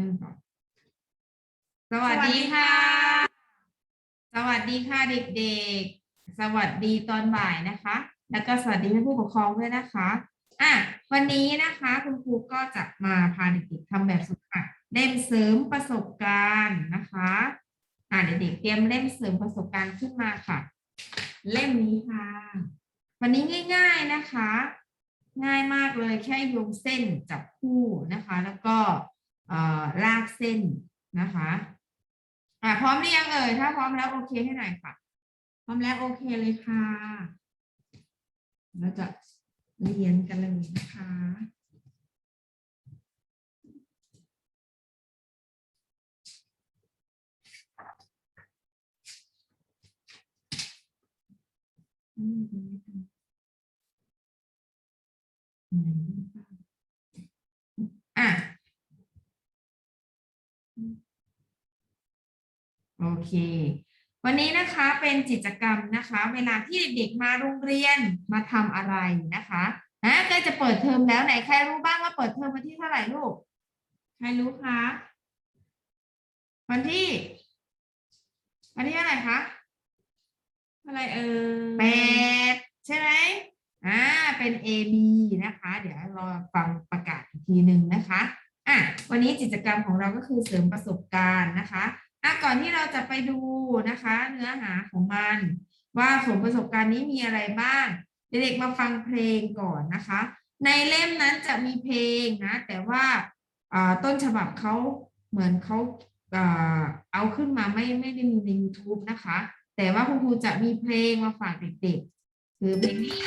นั่งก่อนสวัสดีค่ะ สวัสดีค่ะเด็กๆ สวัสดีตอนบ่ายนะคะ แล้วก็สวัสดีท่านผู้ปกครองด้วยนะคะ อะ วันนี้นะคะคุณครูก็จะมาพาเด็กๆทำแบบฝึกหัดเล่มเสริมประสบการณ์นะคะ อะเด็กๆเตรียมเล่มเสริมประสบการณ์ขึ้นมาค่ะ เล่มนี้ค่ะ วันนี้ง่าย ๆนะคะ ง่ายมากเลยแค่โยงเส้นจับคู่นะคะ แล้วก็เอ่อ ลากเส้นนะคะอะพร้อมหรือยังเอ่ยถ้าพร้อมแล้วโอเคให้หน่อยค่ะ พร้อมแล้วโอเคเลยค่ะเราจะเรียนกันเลยนะคะอืมอืมอืมอืมอะ โอเค วันนี้นะคะเป็นกิจกรรมนะคะ เวลาที่เด็กๆมาโรงเรียนมาทำอะไรนะคะนะใกล้จะเปิดเทอมแล้วไหนใครรู้บ้างว่าเปิดเทอมวันที่เท่าไหร่ลูก ใครรู้คะ วันที่ วันที่เท่าไหร่คะอะไรเออแปดใช่ไหมอ่าเป็น A B นะคะ เดี๋ยวรอฟังประกาศอีกทีหนึ่งนะคะอะวันนี้กิจกรรมของเราก็คือเสริมประสบการณ์นะคะ อะก่อนที่เราจะไปดูนะคะ เนื้อหาของมัน ว่าสมประสบการณ์นี้มีอะไรบ้างเด็กๆมาฟังเพลงก่อนนะคะ ในเล่มนั้นจะมีเพลงนะ แต่ว่าต้นฉบับเขาเหมือนเขาอ่าเอาขึ้นมาไม่ไม่ได้มีใน YouTube นะคะ แต่ว่าคุณครูจะมีเพลงมาฝากเด็กๆ คือเพลงนี้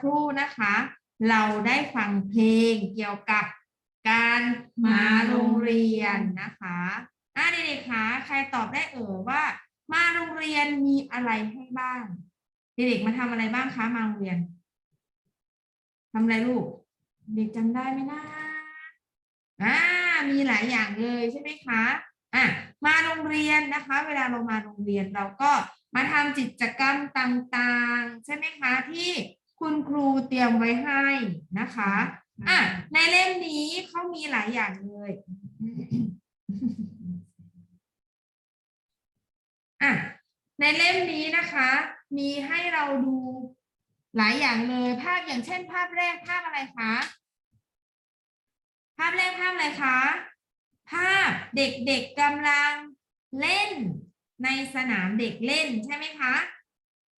ครู่นะคะ เราได้ฟังเพลงเกี่ยวกับการมาโรงเรียนนะคะอ่าเด็กๆคะใครตอบได้เอ่ยว่า มาโรงเรียนมีอะไรให้บ้างเด็กๆมาทำอะไรบ้างคะมาโรงเรียนทำอะไรลูก เด็กจำได้ไหมนะอ่ามีหลายอย่างเลยใช่ไหมคะอะมาโรงเรียนนะคะ เวลาเรามาโรงเรียนเราก็มาทำกิจกรรมต่างๆ ใช่ไหมคะที่ คุณครูเตรียมไว้ให้นะคะอะในเล่มนี้เขามีหลายอย่างเลยอะในเล่มนี้นะคะ มีให้เราดูหลายอย่างเลย ภาพอย่างเช่น ภาพแรกภาพอะไรคะภาพแรกภาพอะไรคะ ภาพเด็กๆกำลังเล่นในสนามเด็กเล่นใช่ไหมคะ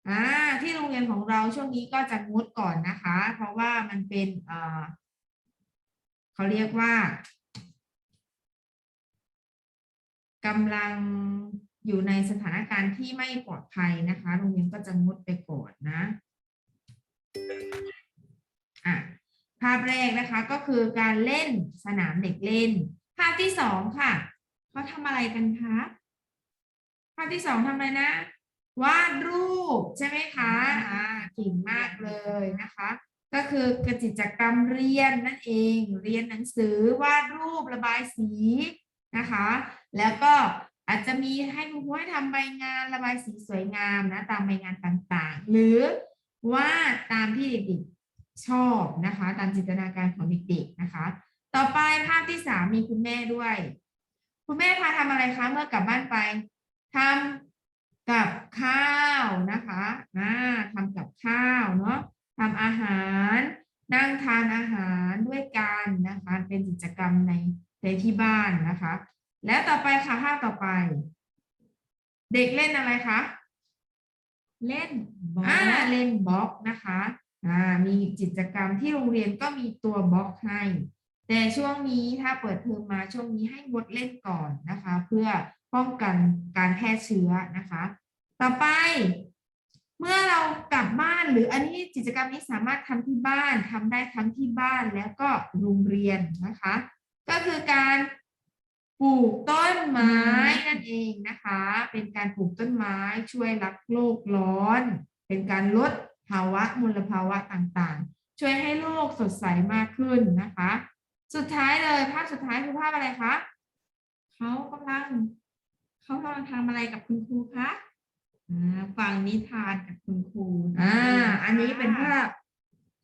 อ่าที่โรงเรียนของเราช่วงนี้ก็จะงดก่อนนะคะ เพราะว่ามันเป็นเอ่อเขาเรียกว่ากำลังอยู่ในสถานการณ์ที่ไม่ปลอดภัยนะคะ โรงเรียนก็จะงดไปก่อนนะอะภาพแรกนะคะก็คือการเล่นสนามเด็กเล่น ภาพที่สองค่ะเขาทำอะไรกันคะภาพที่สองทำอะไรนะ วาดรูปใช่ไหมคะอ่าเก่งมากเลยนะคะ ก็คือกิจกรรมเรียนนั่นเอง เรียนหนังสือวาดรูประบายสีนะคะ แล้วก็อาจจะมีให้คุณครูให้ทำใบงานระบายสีสวยงามนะตามใบงานต่างๆ หรือวาดตามที่เด็กๆชอบนะคะ ตามจินตนาการของเด็กๆนะคะ ต่อไปภาพที่สามมีคุณแม่ด้วย คุณแม่พาทำอะไรคะเมื่อกลับบ้านไปทำ กับข้าวนะคะอ่าทำกับข้าวเนาะทำอาหาร นั่งทานอาหารด้วยกันนะคะ เป็นกิจกรรมในในที่บ้านนะคะ แล้วต่อไปค่ะภาพต่อไป เด็กเล่นอะไรคะเล่นบอลอ่าเล่นบล็อกนะคะอ่ามีกิจกรรมที่โรงเรียนก็มีตัวบล็อกให้ แต่ช่วงนี้ถ้าเปิดเทอมมาช่วงนี้ให้งดเล่นก่อนนะคะ เพื่อ ป้องกันการแพร่เชื้อนะคะ ต่อไป เมื่อเรากลับบ้านหรืออันนี้กิจกรรมนี้สามารถทำที่บ้านทำได้ทั้งที่บ้านแล้วก็โรงเรียนนะคะ ก็คือการปลูกต้นไม้นั่นเองนะคะ เป็นการปลูกต้นไม้ช่วยรับโลกร้อน เป็นการลดภาวะมลภาวะต่างๆ ช่วยให้โลกสดใสมากขึ้นนะคะ สุดท้ายเลยภาพสุดท้ายคือภาพอะไรคะเขากำลัง เขากำลังทำอะไรกับคุณครูคะฟังนิทานกับคุณครูอ่า อันนี้เป็นภาพ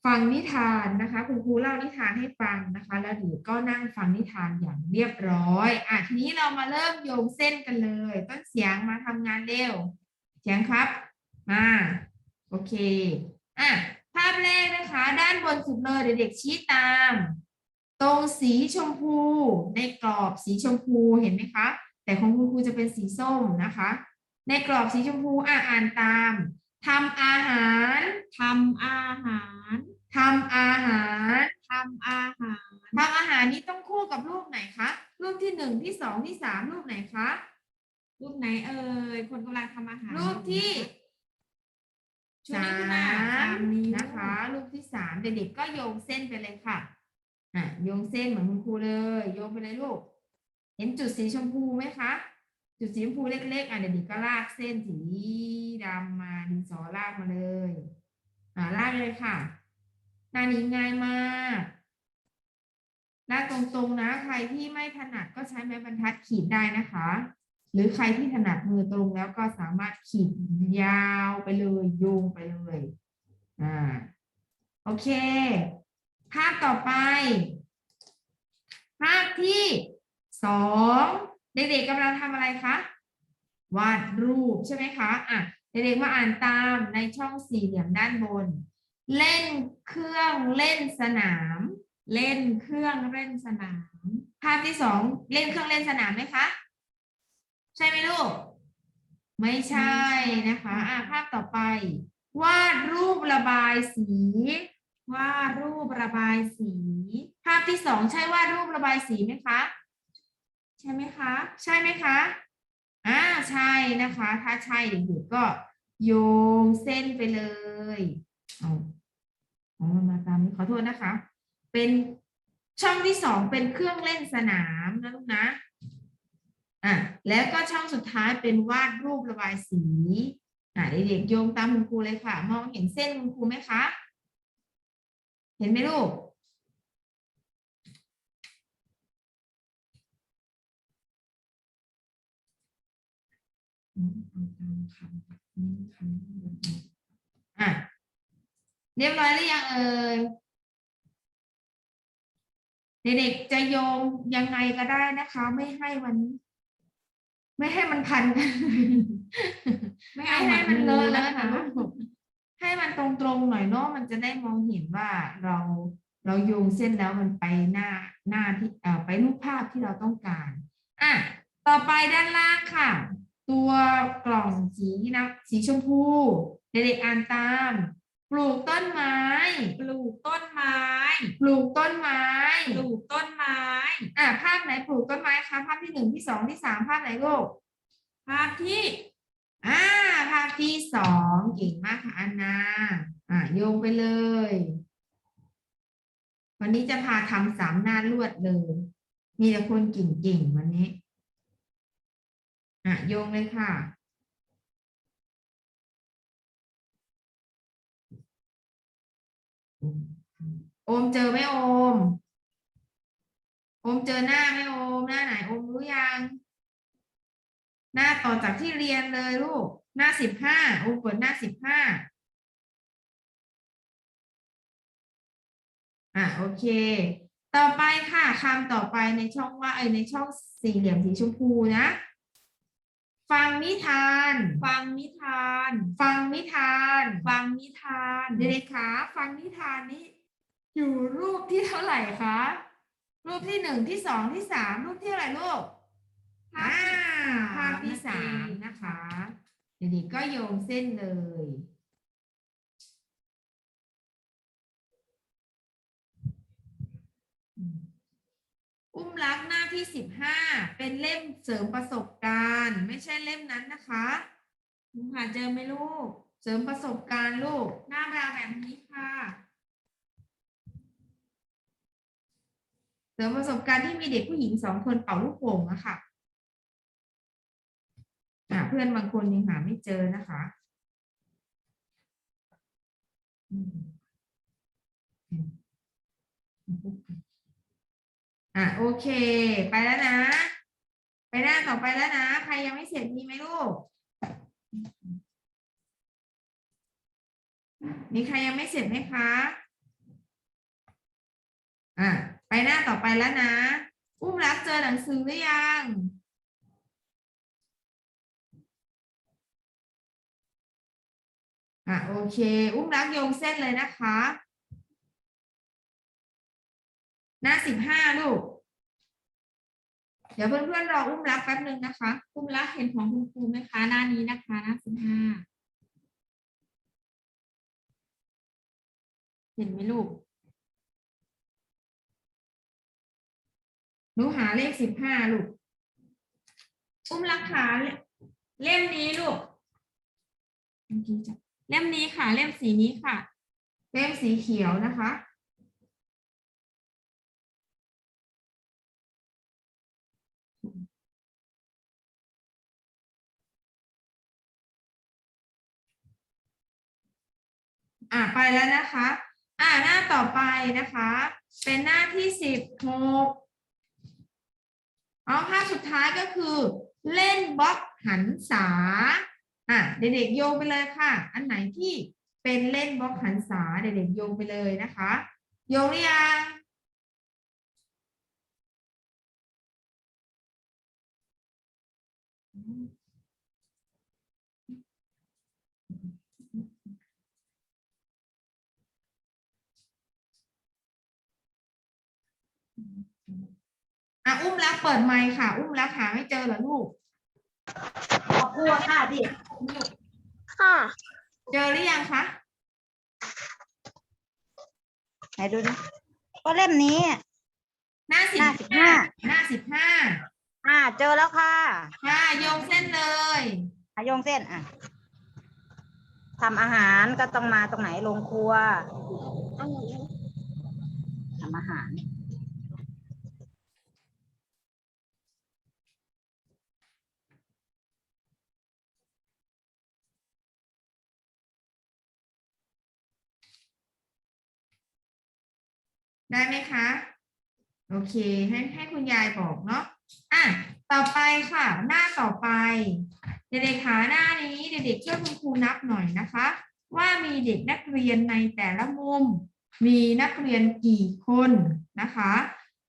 ฟังนิทานนะคะ คุณครูเล่านิทานให้ฟังนะคะ แล้วเดี๋ยวก็นั่งฟังนิทานอย่างเรียบร้อย อะทีนี้เรามาเริ่มโยงเส้นกันเลย ต้นเสียงมาทำงานเร็ว เสียงครับมาโอเคอะภาพแรกนะคะ ด้านบนสุดเลยเด็กๆชี้ตาม ตรงสีชมพูในกรอบสีชมพูเห็นไหมคะ แต่ของคุณครูจะเป็นสีส้มนะคะ ในกรอบสีชมพูอะอ่านตามทำอาหารทำอาหารทำอาหารทำอาหารทำอาหารนี้ต้องคู่กับรูปไหนคะ รูปที่หนึ่งที่สองที่สามรูปไหนคะ รูปไหนเอ่ย คนกำลังทำอาหาร รูปที่ชูสานิ้วขึ้นมามสามนิ้วนะคะ รูปที่สามเด็กๆก็โยงเส้นไปเลยค่ะอะโยงเส้นเหมือนคุณครูเลย โยงไปเลยลูก เห็นจุดสีชมพูไหมคะ จุดสีชมพูเล็กๆอะเด็กๆก็ลากเส้นสีดำมาดินสอลากมาเลยอ่าลากเลยค่ะ หน้านี้ง่ายมากลากตรงๆนะ ใครที่ไม่ถนัดก็ใช้ไม้บรรทัดขีดได้นะคะ หรือใครที่ถนัดมือตรงแล้วก็สามารถขีดยาวไปเลยโยงไปเลยอ่าโอเค ภาพต่อไป ภาพที่ สองเด็กๆกำลังทำอะไรคะวาดรูปใช่ไหมคะอะเด็กๆมาอ่านตามในช่องสี่เหลี่ยมด้านบน เล่นเครื่องเล่นสนาม เล่นเครื่องเล่นสนาม ภาพที่สองเล่นเครื่องเล่นสนามไหมคะใช่ไหมลูก ไม่ใช่นะคะอะภาพต่อไปวาดรูประบายสีวาดรูประบายสี ภาพที่สองใช่วาดรูประบายสีไหมคะ ใช่ไหมคะ ใช่ไหมคะอ่าใช่นะคะ ถ้าใช่เด็กๆก็โยงเส้นไปเลยเอาเอามันมาตามนี้ขอโทษนะคะ เป็นช่องที่สองเป็นเครื่องเล่นสนามนะลูกนะอะแล้วก็ช่องสุดท้ายเป็นวาดรูประบายสีอะเด็กๆโยงตามคุณครูเลยค่ะ มองเห็นเส้นคุณครูไหมคะ เห็นไหมลูก อืมเอา ตามคำนี้คำนี้อะเรียบร้อยหรือยังเอ่ยเด็กๆจะโยงยังไงก็ได้นะคะ ไม่ให้มัน ไม่ให้มันพันกันไม่ให้มันเลอะเลอะนะคะให้ให้มันตรงๆหน่อยเนาะมันจะได้มองเห็นว่าเราเราโยงเส้นแล้วมันไปหน้าหน้าที่เอ่อไปรูปภาพที่เราต้องการ อะ ต่อไปด้านล่างค่ะ ตัวกล่องสีนะสีชมพูเด็กๆอ่านตาม ปลูกต้นไม้ ปลูกต้นไม้ ปลูกต้นไม้ ปลูกต้นไม้ อะภาพไหนปลูกต้นไม้คะภาพที่หนึ่งที่สองที่สามภาพไหนลูกภาพที่อ่าภาพที่สองเก่งมากค่ะอันนาอะโยงไปเลย วันนี้จะพาทำสามหน้ารวดเลย มีแต่คนเก่งๆวันนี้ อะโยงเลยค่ะ โอมเจอไหมโอม โอมเจอหน้าไหมโอมหน้าไหนโอมรู้ยัง หน้าต่อจากที่เรียนเลยลูก หน้าสิบห้าโอมเปิดหน้าสิบห้าอะโอเค ต่อไปค่ะคำต่อไปในช่องว่าเอในช่องสี่เหลี่ยมสีชมพูนะ ฟังนิทาน ฟังนิทาน ฟังนิทาน ฟังนิทานเด็กๆคะฟังนิทานนี้ อยู่รูปที่เท่าไหร่คะรูปที่หนึ่งที่สองที่สามรูปที่เท่าไหร่ลูกภาอ่าพที่ภาพที่นั่สานเองมนะคะเด็กๆก็โยงเส้นเลย อุ้มรักหน้าที่สิบห้าเป็นเล่มเสริมประสบการณ์ ไม่ใช่เล่มนั้นนะคะหาเจอไหมลูก เสริมประสบการณ์ลูก หน้าตาแบบนี้ค่ะ เสริมประสบการณ์ที่มีเด็กผู้หญิงสองคนเป่าลูกโป่งอะค่ะอ่าเพื่อนบางคนยังหาไม่เจอนะคะอืม อะโอเค ไปแล้วนะ ไปหน้าต่อไปแล้วนะ ใครยังไม่เสร็จมีไหมลูก มีใครยังไม่เสร็จไหมคะ อะไปหน้าต่อไปแล้วนะ อุ้มรักเจอหนังสือหรือยังอะโอเค อุ้มรักโยงเส้นเลยนะคะ หน้าสิบห้าลูก เดี๋ยวเพื่อนๆรออุ้มรักแป๊บนึงนะคะคุณรักเห็นของคุณครูไหมคะ หน้านี้นะคะหน้าสิบห้าเห็นไหมลูกหนูหาเลขสิบห้าลูก อุ้มรักขาเล่มนี้ลูกเล่มนี้ค่ะ เล่มสีนี้ค่ะ เล่มสีเขียวนะคะ อะไปแล้วนะคะ อะหน้าต่อไปนะคะ เป็นหน้าที่สิบหกเอาภาพสุดท้ายก็คือ เล่นบล็อกหันษาอะเด็กๆโยงไปเลยค่ะ อันไหนที่เป็นเล่นบล็อกหันษาเด็กๆโยงไปเลยนะคะ โยงหรือยัง อะอุ้มรักเปิดไมค์ค่ะ อุ้มรักหาไม่เจอเหรอลูกขอบคุณค่ะพี่ค่ะ เจอหรือยังคะไหนดูดิก็เล่มนี้หน้าสิบหน้าสิบห้าหน้าสิบห้าอ่า เจอแล้วค่ะค่ะโยงเส้นเลยอาโยงเส้นอะทำอาหารก็ต้องมาตรงไหนโรงครัวทำอาหาร ได้ไหมคะ โอเค ให้ให้คุณยายบอกเนาะอะต่อไปค่ะ หน้าต่อไป เด็กๆคะหน้านี้เด็กๆช่วยคุณครูนับหน่อยนะคะ ว่ามีเด็กนักเรียนในแต่ละมุม มีนักเรียนกี่คนนะคะ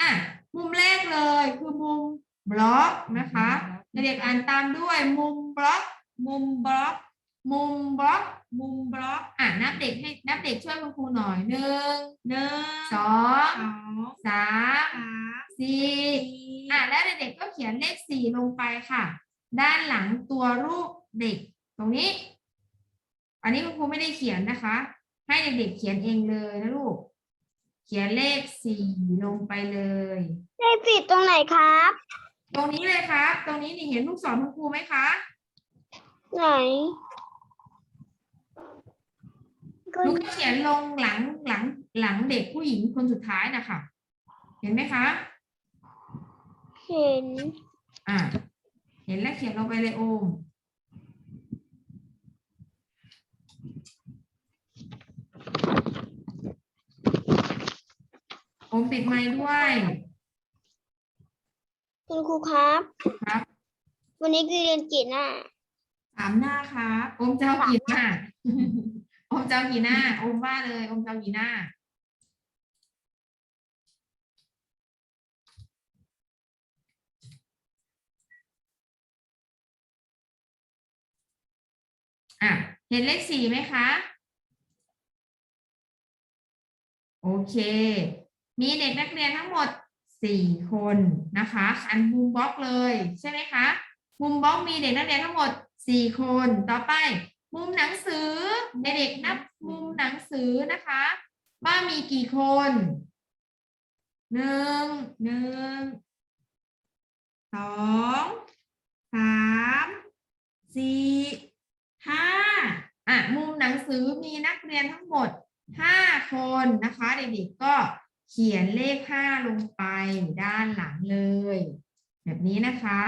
อะมุมแรกเลยคือมุมบล็อกนะคะ เด็กๆอ่านตามด้วยมุมบล็อก มุมบล็อก มุมบล็อก มุมบล็อก อะนับเด็กให้นับเด็กช่วยคุณครูหน่อยหนึ่งหนึ่งสองสองสามสามสี่สี่อะแล้วเด็กๆก็เขียนเลขสี่ลงไปค่ะ ด้านหลังตัวรูปเด็กตรงนี้ อันนี้คุณครูไม่ได้เขียนนะคะ ให้เด็กๆเขียนเองเลยนะลูก เขียนเลขสี่ลงไปเลยได้ผิดตรงไหนครับ ตรงนี้เลยครับ ตรงนี้นี่เห็นลูกศรคุณครูไหมคะ ไหนก็ ลูกก็เขียนลงหลังหลังหลังเด็กผู้หญิงคนสุดท้ายนะคะ เห็นไหมคะ เห็น อะเห็นแล้วเขียนลงไปเลยโอม โอมปิดไมค์ด้วย คุณครูครับ ครับ วันนี้คือเรียนกี่หน้าสามหน้าครับ โอมเจ้ากี่หน้าโอมเจ้ากีหน้าอมว่าเลยอมเจ้ากีหน้าอะเห็นเลขสี่ไหมคะ โอเค มีเด็กนักเรียนทั้งหมดสี่คนนะคะอันมุมบล็อกเลยใช่ไหมคะมุมบล็อกมีเด็กนักเรียนทั้งหมดสี่คนต่อไป มุมหนังสือเด็กๆนับมุมหนังสือนะคะว่ามีกี่คนหนึ่งหนึ่งสองสามสี่ห้าอะมุมหนังสือมีนักเรียนทั้งหมดห้าคนนะคะ เด็กๆก็เขียนเลขห้าลงไปด้านหลังเลย แบบนี้นะคะ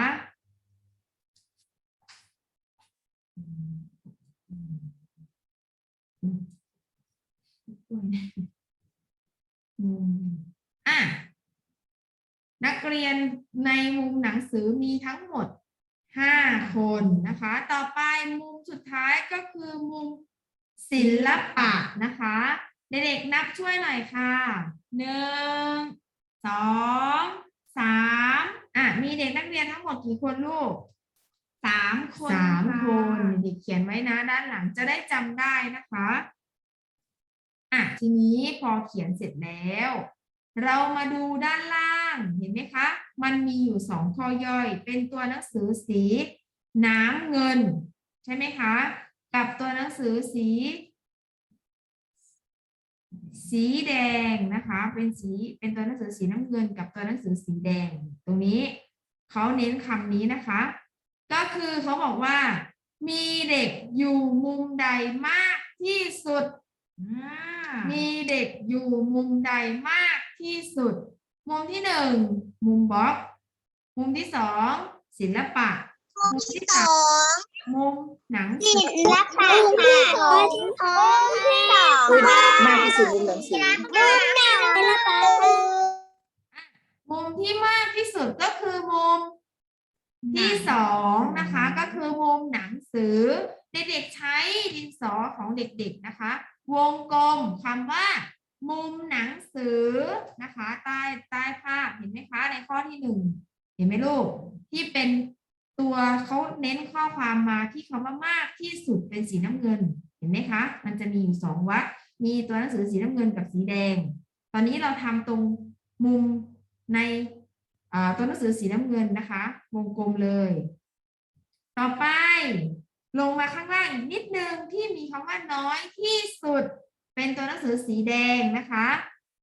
อืม อะนักเรียนในมุมหนังสือมีทั้งหมดห้าคนนะคะ ต่อไปมุมสุดท้ายก็คือมุมศิลปะนะคะ เด็กๆนับช่วยหน่อยค่ะหนึ่งสองสามอะมีเด็กนักเรียนทั้งหมดกี่คนลูก สามคนสามคนเด็กเขียนไว้นะ ด้านหลังจะได้จำได้นะคะอะทีนี้พอเขียนเสร็จแล้ว เรามาดูด้านล่างเห็นไหมคะ มันมีอยู่สองข้อย่อย เป็นตัวหนังสือสี น้ำเงิน ใช่ไหมคะ กับตัวหนังสือสี สีแดงนะคะ เป็นสีเป็นตัวหนังสือสีน้ำเงิน กับตัวหนังสือสีแดง ตรงนี้เขาเน้นคำนี้นะคะ ก็คือเขาบอกว่า มีเด็กอยู่มุมใดมากที่สุดอ่ามีเด็กอยู่มุมใดมากที่สุด มุมที่หนึ่งมุมบล็อก มุมที่สองศิลปะ มุมที่สามมุมหนังสืศิอลปะค่ะข้อที่สองค่ะมากที่สุดมุมหนังสือศิลปะมุมที่มากที่สุดก็คือมุม ที่สองนะคะก็คือมุมหนังสือ เด็กๆใช้ดินสอของเด็กๆนะคะ วงกลมคำว่า มุมหนังสือนะคะ ใต้ใต้ภาพเห็นไหมคะในข้อที่หนึ่งเห็นไหมลูกที่เป็นตัวเขาเน้นข้อความมาที่คำว่ามากที่สุดเป็นสีน้ำเงินเห็นไหมคะ มันจะมีอยู่สองวรรคมีตัวหนังสือสีน้ำเงินกับสีแดง ตอนนี้เราทำตรงมุมใน ตัวหนังสือสีน้ำเงินนะคะ วงกลมเลย ต่อไปลงมาข้างล่างอีกนิดนึงที่มีคำว่าน้อยที่สุด เป็นตัวหนังสือสีแดงนะคะ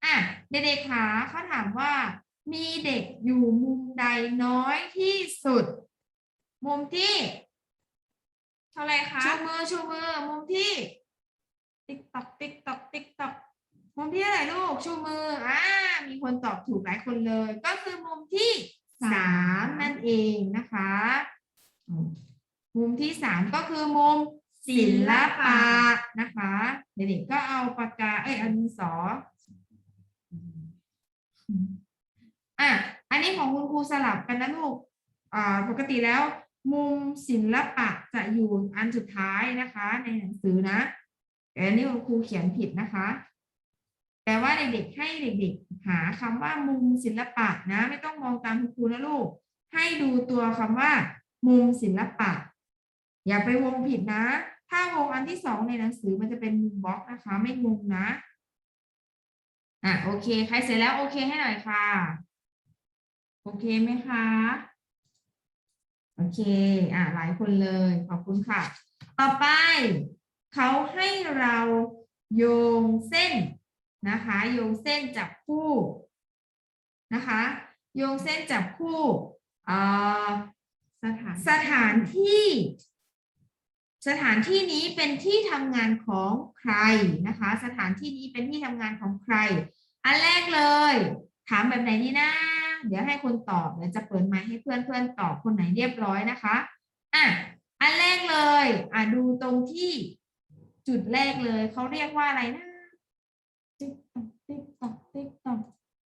อะเด็กๆคะเขาถามว่า มีเด็กอยู่มุมใดน้อยที่สุด มุมที่ เท่าไหรคะชูมือชูมือมุมที่ ติ๊กตอกติ๊กตอกติ๊กตอก มุมที่เท่าไหร่ลูกชูมืออ่ามีคนตอบถูกหลายคนเลย ก็คือมุมที่สามนั่นเองนะคะอืมมุมที่สามก็คือมุมศิลปะนะคะ เด็กๆก็เอาปากกาเอ้ยเอาดินสออะอันนี้ของคุณครูสลับกันนะลูกอ่าปกติแล้ว มุมศิลปะจะอยู่อันสุดท้ายนะคะ ในหนังสือนะแต่อันนี้คุณครูเขียนผิดนะคะ แต่ว่าเด็กๆให้เด็กๆ หาคำว่ามุมศิลปะนะ ไม่ต้องมองตามคุณครูนะลูก ให้ดูตัวคำว่า มุมศิลปะ อย่าไปวงผิดนะ ถ้าวงอันที่สองในหนังสือมันจะเป็นมุมบล็อกนะคะ ไม่งงนะอะโอเค ใครเสร็จแล้วโอเคให้หน่อยค่ะ โอเคไหมคะ โอเค อะหลายคนเลย ขอบคุณค่ะ ต่อไป เขาให้เราโยงเส้น นะคะโยงเส้นจับคู่นะคะโยงเส้นจับคู่เอ่อสถานสถานที่ สถานที่นี้เป็นที่ทำงานของใครนะคะ สถานที่นี้เป็นที่ทำงานของใคร อันแรกเลย ถามแบบไหนดีนะ เดี๋ยวให้คนตอบเดี๋ยวจะเปิดไมค์ให้เพื่อนเพื่อนๆตอบคนไหนเรียบร้อยนะคะอะอันแรกเลยอะดูตรงที่จุดแรกเลยเขาเรียกว่าอะไรนะติ๊ก ต๊อกติ๊กต๊อกติ๊กต๊อก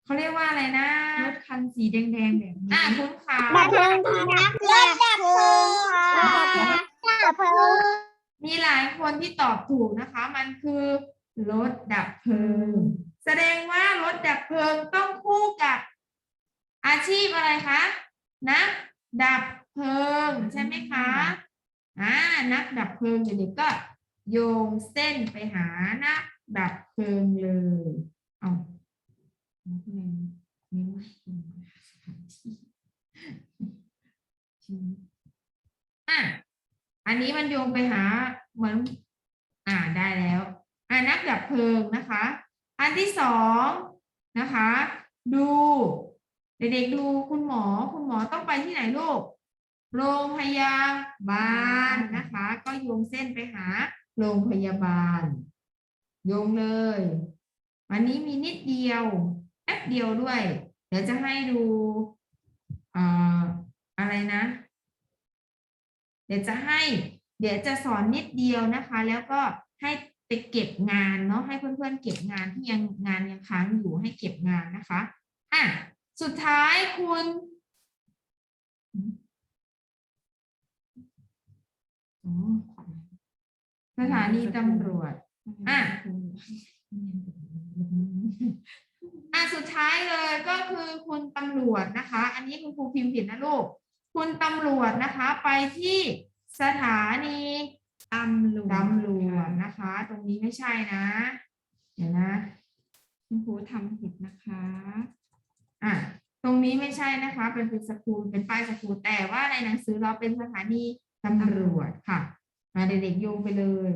เขาเรียกว่าอะไรนะรถคันสีแดงๆแบบนี้อะคุณขาดับเพลิงนักรถดับเพลิงค่ะดับเพลิงมีหลายคนที่ตอบถูกนะคะ มันคือรถดับเพลิง แสดงว่ารถดับเพลิงต้องคู่กับ อาชีพอะไรคะนักดับเพลิงใช่ไหมคะอ่านักดับเพลิงเด็กๆก็โยงเส้นไปหานักดับเพลิงเลย เอานักเรียนนิ้วตรงสถานที่อะอันนี้มันโยงไปหาเหมือน อ่าได้แล้วอ่านักดับเพลิงนะคะ อันที่สองนะคะ ดูเด็กๆดูคุณหมอคุณหมอต้องไปที่ไหนลูกโรงพยาบาลนะคะ ก็โยงเส้นไปหาโรงพยาบาล โยงเลย วันนี้มีนิดเดียวแป๊บเดียวด้วย เดี๋ยวจะให้ดูเอ่ออะไรนะ เดี๋ยวจะให้ เดี๋ยวจะสอนนิดเดียวนะคะ แล้วก็ให้ไปเก็บงานเนาะให้เพื่อนๆเก็บงานที่ยังงานยังค้างอยู่ให้เก็บงานนะคะอะสุดท้ายคุณสถานีตำรวจอะ อะสุดท้ายเลยก็คือคุณตำรวจนะคะ อันนี้คุณครูพิมพ์ผิดนะลูก คุณตำรวจนะคะไปที่สถานีตำรวจตำรวจนะคะ ตรงนี้ไม่ใช่นะ เดี๋ยวนะ คุณครูทำผิดนะคะอะตรงนี้ไม่ใช่นะคะ เป็นเป็นสกูลเป็นป้ายสกูลแต่ว่าในหนังสือเราเป็นสถานีตำรวจค่ะ มาเด็กๆโยงไปเลย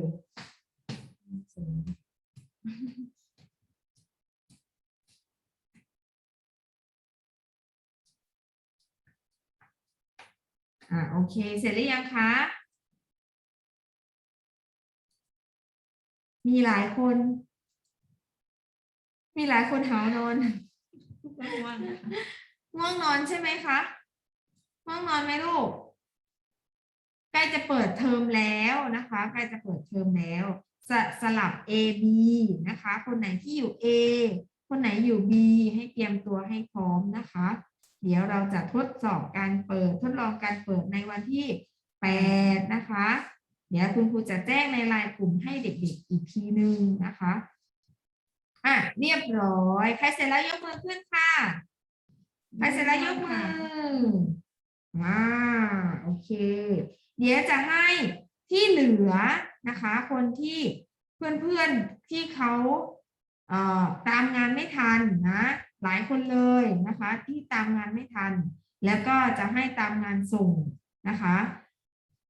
อ่าโอเค เสร็จหรือยังคะ มีหลายคน มีหลายคนหาวนอนว่างๆนะคะง่วงนอนใช่ไหมคะง่วงนอนไหมลูกใกล้จะเปิดเทอมแล้วนะคะใกล้จะเปิดเทอมแล้วสสลับ A B นะคะ คนไหนที่อยู่ A คนไหนอยู่ B ให้เตรียมตัวให้พร้อมนะคะ เดี๋ยวเราจะทดสอบการเปิดทดลองการเปิดในวันที่8นะคะ เดี๋ยวคุณครูจะแจ้งในไลน์กลุ่มให้เด็กๆอีกทีนึงนะคะอะเรียบร้อย ใครเสร็จแล้วยกมือขึ้นค่ะ ใครเสร็จแล้วยกมืออ่าโอเค เดี๋ยวจะให้ที่เหลือนะคะ คนที่เพื่อนๆที่เขาเอ่อตามงานไม่ทันนะ หลายคนเลยนะคะที่ตามงานไม่ทัน แล้วก็จะให้ตามงานส่งนะคะ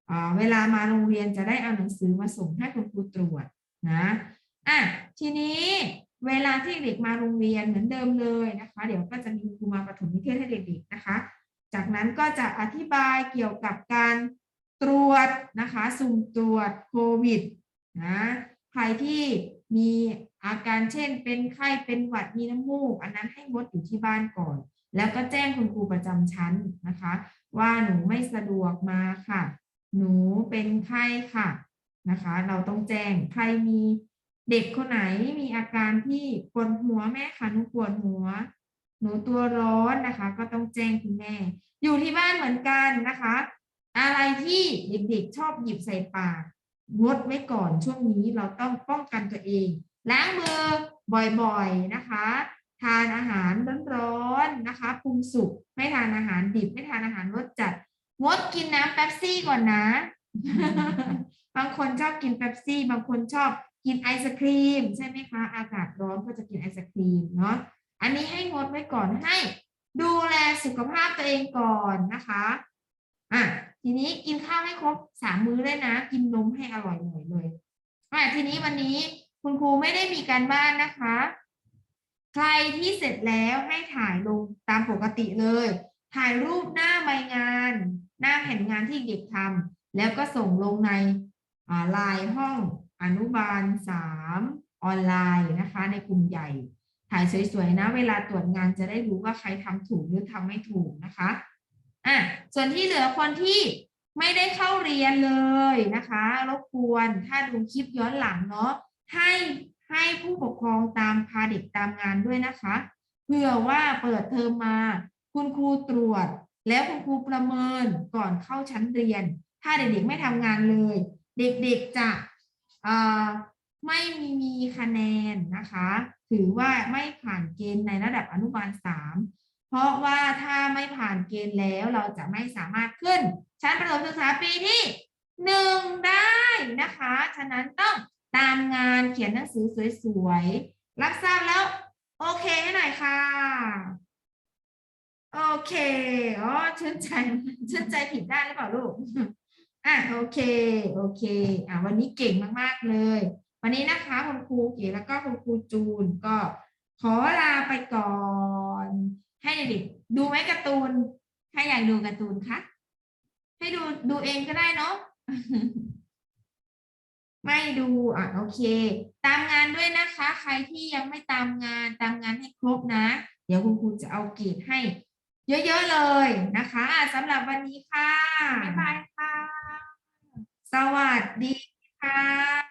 เเวลามาโรงเรียนจะได้เอาหนังสือมาส่งให้คุณครูตรวจนะอะทีนี้เวลาที่เด็กมาโรงเรียนเหมือนเดิมเลยนะคะ เดี๋ยวก็จะมีครูมาประถมนิเทศให้เด็กๆนะคะ จากนั้นก็จะอธิบายเกี่ยวกับการตรวจนะคะสุ่มตรวจโควิดนะใครที่มี อาการเช่น เป็นไข้เป็นหวัดมีน้ำมูก อันนั้นให้งดอยู่ที่บ้านก่อน แล้วก็แจ้งคุณครูประจำชั้นนะคะ ว่าหนูไม่สะดวกมาค่ะ หนูเป็นไข้ค่ะนะคะ เราต้องแจ้งใครมีเด็กคนไหนมีอาการที่ปวดหัวแม่ค่ะหนูปวดหัว หนูตัวร้อนนะคะ ก็ต้องแจ้งคุณแม่ อยู่ที่บ้านเหมือนกันนะคะ อะไรที่เด็กๆชอบหยิบใส่ปากงดไว้ก่อนช่วงนี้เราต้องป้องกันตัวเอง ล้างมือบ่อยๆนะคะ ทานอาหารร้อนๆนะคะปรุงสุกไม่ทานอาหารดิบไม่ทานอาหารรสจัดงดกินน้ำแป๊บซี่ก่อนนะ บางคนชอบกินเป๊ปซี่ บางคนชอบกินไอศครีม ใช่ไหมคะ อากาศร้อนก็จะกินไอศครีมเนาะอันนี้ให้งดไว้ก่อนให้ดูแลสุขภาพตัวเองก่อนนะคะอะทีนี้กินข้าวให้ครบสามมื้อเลยนะ กินนมให้อร่อยหน่อยเลยอะทีนี้วันนี้ คุณครูไม่ได้มีการบ้านนะคะ ใครที่เสร็จแล้วให้ถ่ายลงตามปกติเลย ถ่ายรูปหน้าใบงาน หน้าแผ่นงานที่เด็กทำแล้วก็ส่งลงในไลน์ห้องอนุบาลสามออนไลน์นะคะ ในกลุ่มใหญ่ ถ่ายสวยๆนะ เวลาตรวจงานจะได้รู้ว่าใครทำถูกหรือทำไม่ถูกนะคะอะส่วนที่เหลือคนที่ไม่ได้เข้าเรียนเลยนะคะ รบกวนถ้าดูคลิปย้อนหลังเนาะ ให้ให้ผู้ปกครองตามพาเด็กตามงานด้วยนะคะเผื่อว่าเปิดเทอมมา คุณครูตรวจ แล้วคุณครูประเมินก่อนเข้าชั้นเรียน ถ้าเด็กๆไม่ทำงานเลย เด็กๆจะไม่มีมีคะแนนนะคะ ถือว่าไม่ผ่านเกณฑ์ในระดับอนุบาลสามเพราะว่าถ้าไม่ผ่านเกณฑ์แล้วเราจะไม่สามารถขึ้น ชั้นประถมศึกษาปีที่หนึ่งได้นะคะ ฉะนั้นต้อง ตามงานเขียนหนังสือสวยๆ รับทราบแล้ว โอเคให้หน่อยค่ะ โอเค อ๋อชื่นใจชื่นใจผิดได้านหรือเปล่าลูก อะโอเค โอเค อะวันนี้เก่งมากๆเลย วันนี้นะคะคุณครูเก๋แล้วก็คุณครูจูนก็ขอลาไปก่อน ให้เด็กดูไหมการ์ตูน ถ้าอยากดูการ์ตูนคะ ให้ดูดูเองก็ได้เนาะ ไม่ดูอะโอเค ตามงานด้วยนะคะ ใครที่ยังไม่ตามงานตามงานให้ครบนะ เดี๋ยวคุณครูจะเอาเกรดให้ เยอะๆเลยนะคะอะสำหรับวันนี้ค่ะบ๊ายบายค่ะ สวัสดีค่ะ